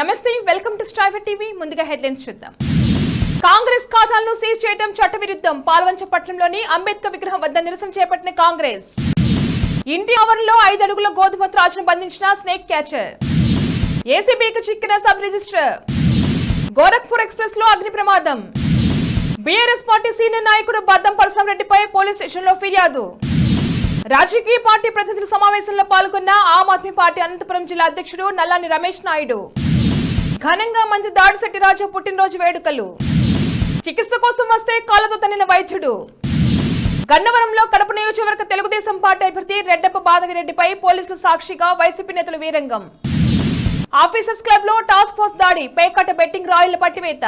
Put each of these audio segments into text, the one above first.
నమస్తే welcome to Striver TV. ముందుగా headlines చూద్దాం. కాంగ్రెస్ ఖాతాలను సీజ్ చేయడం చట్టవిరుద్ధం. పాల్వంచపట్నంలోని అంబేద్కర్ విగ్రహం వద్ద నిరసన చేపట్టిన కాంగ్రెస్. ఇంటి ఆవరణలో ఐదు అడుగుల గోధుమ త్రాచును బంధించిన స్నేక్ క్యాచర్. ఏసీబీకి చిక్కిన సబ్ రిజిస్టర్. గోరఖ్పూర్ ఎక్స్ప్రెస్లో అగ్ని ప్రమాదం. బీఆర్ఎస్ పార్టీ సీనియర్ నాయకుడు బద్దం పరశురామరెడ్డిపై పోలీస్ స్టేషన్లో ఫిర్యాదు. రాజకీయ పార్టీ ప్రతినిధుల సమావేశంలో పాల్గొన్న ఆమ్ ఆద్మీ పార్టీ అనంతపురం జిల్లా అధ్యక్షుడు నల్లాని రమేష్ నాయుడు. ఘనంగా మంది దాడిశెట్టి రాజు పుట్టినరోజు వేడుకలు. చికిత్స కోసం వస్తే కాళ్ళతో తనిన వైద్యుడు. గన్నవరంలో కడప నియోజకవర్గ తెలుగుదేశం పార్టీ అభ్యర్థి రెడ్డప్ప బాదగిరెడ్డిపై పోలీసులు సాక్షిగా వైసీపీ నేతలు వీరంగం. ఆఫీసర్స్ క్లబ్లో టాస్క్ ఫోర్స్ దాడి పేకట బెట్టింగ్ రాయల పట్టివేత.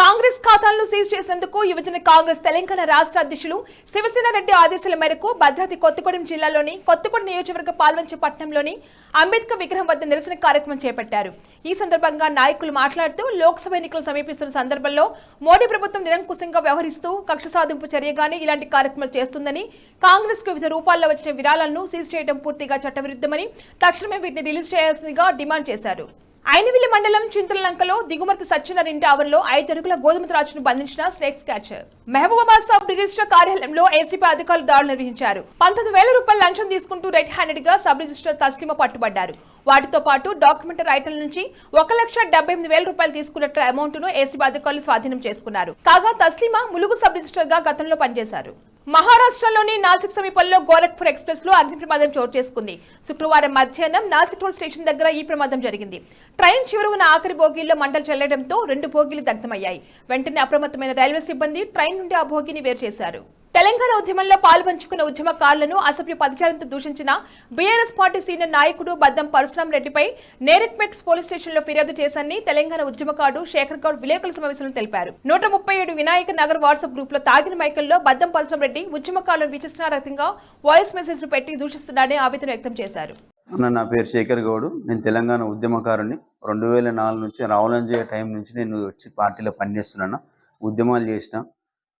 కాంగ్రెస్ ఖాతాలను సీజ్ చేసేందుకు యువజన కాంగ్రెస్ తెలంగాణ రాష్ట్ర అధ్యక్షులు శివసేన రెడ్డి ఆదేశాల మేరకు భద్రాద్రి కొత్తగూడెం జిల్లాలోని కొత్తగూడెం నియోజకవర్గ పాల్వంచ పట్టణంలోని అంబేద్కర్ విగ్రహం వద్ద నిరసన కార్యక్రమం చేపట్టారు. ఈ సందర్భంగా నాయకులు మాట్లాడుతూ లోక్సభ ఎన్నికలు సమీపిస్తున్న సందర్భంలో మోడీ ప్రభుత్వం నిరంకుశంగా వ్యవహరిస్తూ కక్ష సాధింపు చర్యగానే ఇలాంటి కార్యక్రమాలు చేస్తుందని కాంగ్రెస్ వివిధ రూపాల్లో వచ్చిన విరాళాలను సీజ్ చేయడం పూర్తిగా చట్టవిరుద్ధమని తక్షణమే వీటిని రిలీజ్ చేయాల్సిందిగా డిమాండ్ చేశారు. ఐనవిల్లి మండలం చింతలంకలో దిగుమతి సత్యనారాయణ ఇంటి ఐదు ఐదరుగుల గోధుమ త్రాచును బంధించిన snakes catcher. Mahabubabad sub register కార్యాలయంలో ఏసీపీ అధికారులు దాడులు నిర్వహించారు. పంతొమ్మిది వేల రూపాయల లంచం తీసుకుంటూ రెడ్ హ్యాండెడ్గా సబ్ రిజిస్టర్ తస్లిమ పట్టుబడ్డారు. వాటితో పాటు డాక్యుమెంటరీ ఐటల నుంచి ఒక లక్ష డెబ్బై ఎనిమిది వేల రూపాయలు తీసుకున్నట్ల అమౌంట్ను ఏసీబీ అధికారులు స్వాధీనం చేసుకున్నారు. కాగా తస్లిమా ములుగు సబ్ రిజిస్టర్గా గతంలో పనిచేశారు. మహారాష్ట్రలోని నాసిక్ సమీపంలో గోరఖ్పూర్ ఎక్స్ప్రెస్లో అగ్ని ప్రమాదం చోటు చేసుకుంది. శుక్రవారం మధ్యాహ్నం నాసిక్ రోడ్ స్టేషన్ దగ్గర ఈ ప్రమాదం జరిగింది. ట్రైన్ చివర ఉన్న ఆఖరి బోగీల్లో మంటలు చెల్లడంతో రెండు బోగీలు దగ్ధమయ్యాయి. వెంటనే అప్రమత్తమైన రైల్వే సిబ్బంది ట్రైన్ నుండి ఆ బోగీని వేరు చేశారు. తెలంగాణ ఉద్యమంలో పాల్పంచుకున్న ఉద్యమకారులను అసభ్య పదచారంతో దూషించిన బీఆర్ఎస్ పార్టీ సీనియర్ నాయకుడు బద్దం పరశురాం రెడ్డిపై నేరెట్మెట్ పోలీస్ స్టేషన్లో ఫిర్యాదు చేశారని తెలంగాణ ఉద్యమకారుడు శేఖర్ గౌడ్ విలేకరుల సమావేశంలో తెలిపారు. నూట ముప్పై ఏడు వినాయక నగర్ వాట్సాప్ గ్రూప్లో తాగిన మైకల్లో బద్దం పరశురాం రెడ్డి ఉద్యమకారులను విచిత్రరకంగా వాయిస్ మెసేజ్ పెట్టి దూషిస్తున్నాడని ఆవేదన వ్యక్తం చేశారు. నా పేరు శేఖర్ గౌడ్. నేను తెలంగాణ ఉద్యమకారుని. రెండు వేల నాలుగు నుంచి రావులంజయ టైం నుంచి నేను వచ్చి పార్టీలో పనిచేస్తున్నాను. ఉద్యమాలు చేసిన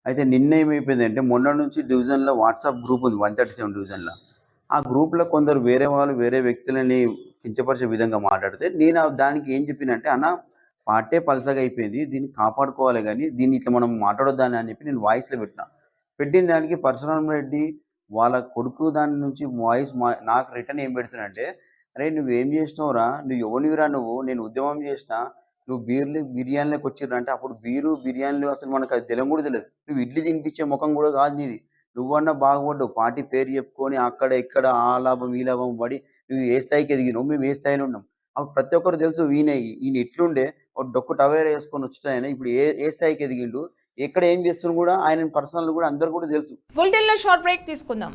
అయితే నిన్న ఏమైపోయింది అంటే మొన్న నుంచి డివిజన్లో వాట్సాప్ గ్రూప్ ఉంది వన్ థర్టీ సెవెన్ డివిజన్లో. ఆ గ్రూప్లో కొందరు వేరే వాళ్ళు వేరే వ్యక్తులని కించపరిచే విధంగా మాట్లాడితే నేను దానికి ఏం చెప్పినంటే అన్న పాటే పలసగా అయిపోయింది దీన్ని కాపాడుకోవాలి కానీ దీన్ని ఇట్లా మనం మాట్లాడొద్దాని అని చెప్పి నేను వాయిస్లో పెట్టిన. పెట్టిన దానికి పరశురామ రెడ్డి వాళ్ళ కొడుకు దాని నుంచి వాయిస్ మా నాకు రిటర్న్ ఏం పెడుతున్నంటే అరే నువ్వు ఏం చేసినావురా? నువ్వు ఎవనివిరా నువ్వు? నేను ఉద్యమం చేసినా నువ్వు బీర్లు బిర్యానీలోకి వచ్చిర్రు అంటే అప్పుడు బీరు బిర్యానీలు అసలు మనకు అది తెలియదు కూడా తెలియదు నువ్వు ఇడ్లీ తినిపించే ముఖం కూడా కాదు నీది. నువ్వన్నా బాగుపడ్డావు. పార్టీ పేరు చెప్పుకొని అక్కడ ఇక్కడ ఆ లాభం ఈ లాభం పడి నువ్వు ఏ స్థాయికి ఎదిగినావు? మేము ఏ స్థాయిలో ఉన్నాం? అప్పుడు ప్రతి ఒక్కరు తెలుసు ఈయన ఈయన ఎట్లుండే? ఒక డొక్కు టవేర్ వేసుకొని వచ్చాయన ఇప్పుడు ఏ ఏ స్థాయికి ఎదిగిండు? ఎక్కడ ఏం చేస్తున్నా కూడా ఆయన పర్సనల్ కూడా అందరు కూడా తెలుసు. బులెటిన్లో షార్ట్ బ్రేక్ తీసుకుందాం.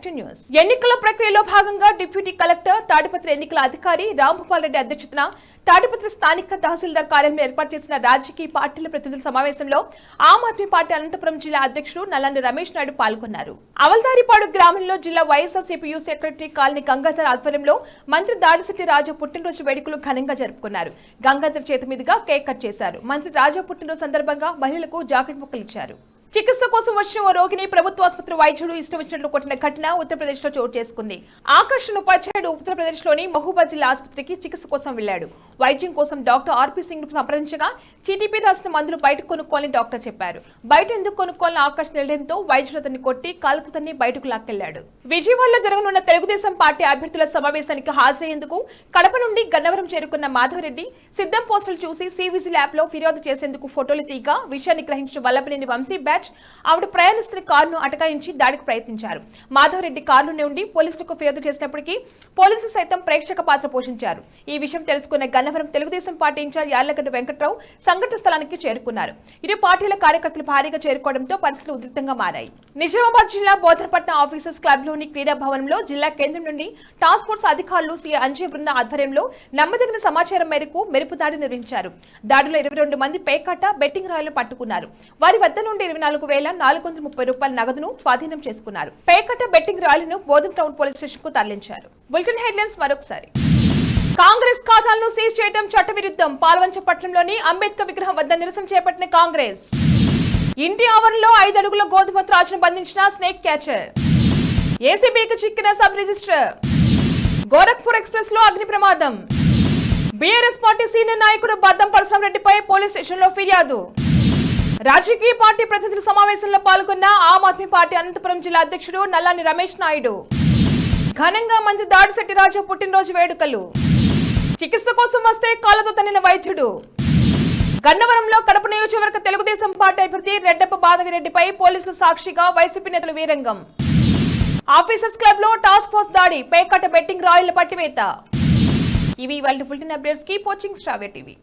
బ్యాక్ టు న్యూస్ ఎన్నికల ప్రక్రియలో భాగంగా డిప్యూటీ కలెక్టర్ తాడిపత్రి ఎన్నికల అధికారి రాంభూపాల్ రెడ్డి అధ్యక్షతన తాడిపత్రి స్థానిక తహసీల్దార్ కార్యాలయం ఏర్పాటు చేసిన రాజకీయ పార్టీల ప్రతినిధుల సమావేశంలో ఆమ్ ఆద్మీ పార్టీ అనంతపురం జిల్లా అధ్యక్షుడు నల్లండి రమేష్ నాయుడు పాల్గొన్నారు. అవల్దారిపాడు గ్రామంలో జిల్లా వైఎస్ఆర్సీపీ సెక్రటరీ కాలనీ గంగాధర్ ఆధ్వర్యంలో మంత్రి దాడిశెట్టి రాజు పుట్టినరోజు వేడుకలు ఘనంగా జరుపుకున్నారు. గంగాధర్ చేతి మీదుగా కేక్ కట్ చేశారు. మంత్రి రాజా పుట్టినరోజు సందర్భంగా మహిళలకు జాకెట్ ముక్కలు ఇచ్చారు. చికిత్స కోసం వచ్చిన ఓ రోగిని ప్రభుత్వ ఆసుపత్రి వైద్యుడు ఇష్టం వచ్చినట్లు కొట్టిన ఘటన ఉత్తరప్రదేశ్లో చోటు చేసుకుంది. ఆకర్షణ ఉపాధ్యాయుడు ఉత్తరప్రదేశ్లోని మహూబా జిల్లా ఆసుపత్రికి చికిత్స కోసం వెళ్ళాడు వైద్యం కోసం డాక్టర్ ఆర్పీ సింగ్ను సంప్రదించగా టీటీపీ రాసిన మందులు బయట కొనుక్కోవాలని డాక్టర్ చెప్పారు. బయట ఎందుకు కొనుక్కోవాలని ఆకర్షణ వెళ్ళడంతో వైద్యుడు అతన్ని కొట్టి కాలుకుతన్ని బయటకు లాక్కెళ్ళాడు. విజయవాడలో జరగనున్న తెలుగుదేశం పార్టీ అభ్యర్థుల సమావేశానికి హాజరయ్యేందుకు కడప నుండి గన్నవరం చేరుకున్న మాధవరెడ్డి సిద్ధం పోస్టులు చూసి సివిజిల్ యాప్లో ఫిర్యాదు చేసేందుకు ఫోటోలు తీగా విషయాన్ని గ్రహించిన వల్లభనేని వంశీ బ్యాచ్. ఆవిడ ప్రయాణిస్తున్న కారును అటకాయించి దాడికి ప్రయత్నించారు. మాధవరెడ్డి కారులో ఉండి పోలీసులకు ఫిర్యాదు చేసినప్పటికీ పోలీసులు సైతం ప్రేక్షక పాత్ర పోషించారు. ఈ విషయం తెలుసుకున్న గన్నవరం తెలుగుదేశం పార్టీ ఇన్ఛార్జ్ యార్లగడ్డ వెంకట్రావు సంఘటన స్థలానికి చేరుకున్నారు. ఇరు పార్టీల కార్యకర్తలు భారీగా చేరుకోవడంతో పరిస్థితులు ఉధృతంగా మారాయి. నిజామాబాద్ జిల్లా బోధరపట్నం ఆఫీసర్స్ క్లబ్లోని క్రీడా భవనంలో జిల్లా కేంద్రం నుండి టాస్క్ ఫోర్స్ అధికారులు సీ అంజయ్ బృంద ఆధ్వర్యంలో నమ్మదగిన సమాచారం మేరకు మెరుపు దాడి నిర్వహించారు. దాడిలో ఇరవై రెండు మంది పేకాట బెట్టింగ్ రాయలు పట్టుకున్నారు. వారి వద్ద నుండి ఇరవై నాలుగు వేల నాలుగు వందల ముప్పై రూపాయల నగదును స్వాధీనం చేసుకున్నారు. పేకట బెట్టింగ్ రాయలను బోధన్ టౌన్ పోలీస్ స్టేషన్కు తరలించారు. బులెటిన్ హెడ్లైన్స్ మరొకసారి. కాంగ్రెస్ ఖాతాలను సీజ్ చేయడం చట్టవిరుద్ధం. పాల్వంచ పట్టణంలోని అంబేద్కర్ విగ్రహం వద్ద నిరసన చేపట్టిన కాంగ్రెస్. ఇంటి ఆవరణలో ఐదు అడుగుల గోధుమ త్రాచును బంధించిన స్నేక్ క్యాచర్. ఏసీబీకి చిక్కిన సబ్ రిజిస్టర్. గోరఖ్పూర్ ఎక్స్ప్రెస్లో అగ్ని ప్రమాదం. బీఆర్ఎస్ పార్టీ సీనియర్ నాయకుడు బద్దం రెడ్డిపై పోలీస్ స్టేషన్లో ఫిర్యాదు. రాజకీయ పార్టీ ప్రతినిధుల సమావేశంలో పాల్గొన్న ఆమ్ ఆద్మీ పార్టీ అనంతపురం జిల్లా అధ్యక్షుడు నల్లాని రమేష్ నాయుడు. ఘనంగా మంత్రి దాడిశెట్టి రాజా పుట్టినరోజు వేడుకలు. చికిత్స కోసం వస్తే కాళ్ళతో తన్నిన వైద్యుడు. గన్నవరంలో కడప నియోజకవర్గ తెలుగుదేశం పార్టీ అభ్యర్థి రెడ్డప్ప బాదగిరెడ్డిపై పోలీసులు సాక్షిగా వైసీపీ నేతలు వీరంగం. ఆఫీసర్స్ క్లబ్లో టాస్క్ ఫోర్స్ దాడి పేకట బెట్టింగ్ రాయిల పట్టివేత. ఇవి వాళ్ళ బులెటిన్ అప్డేట్స్కి కోచింగ్ స్ట్రావే టీవీ.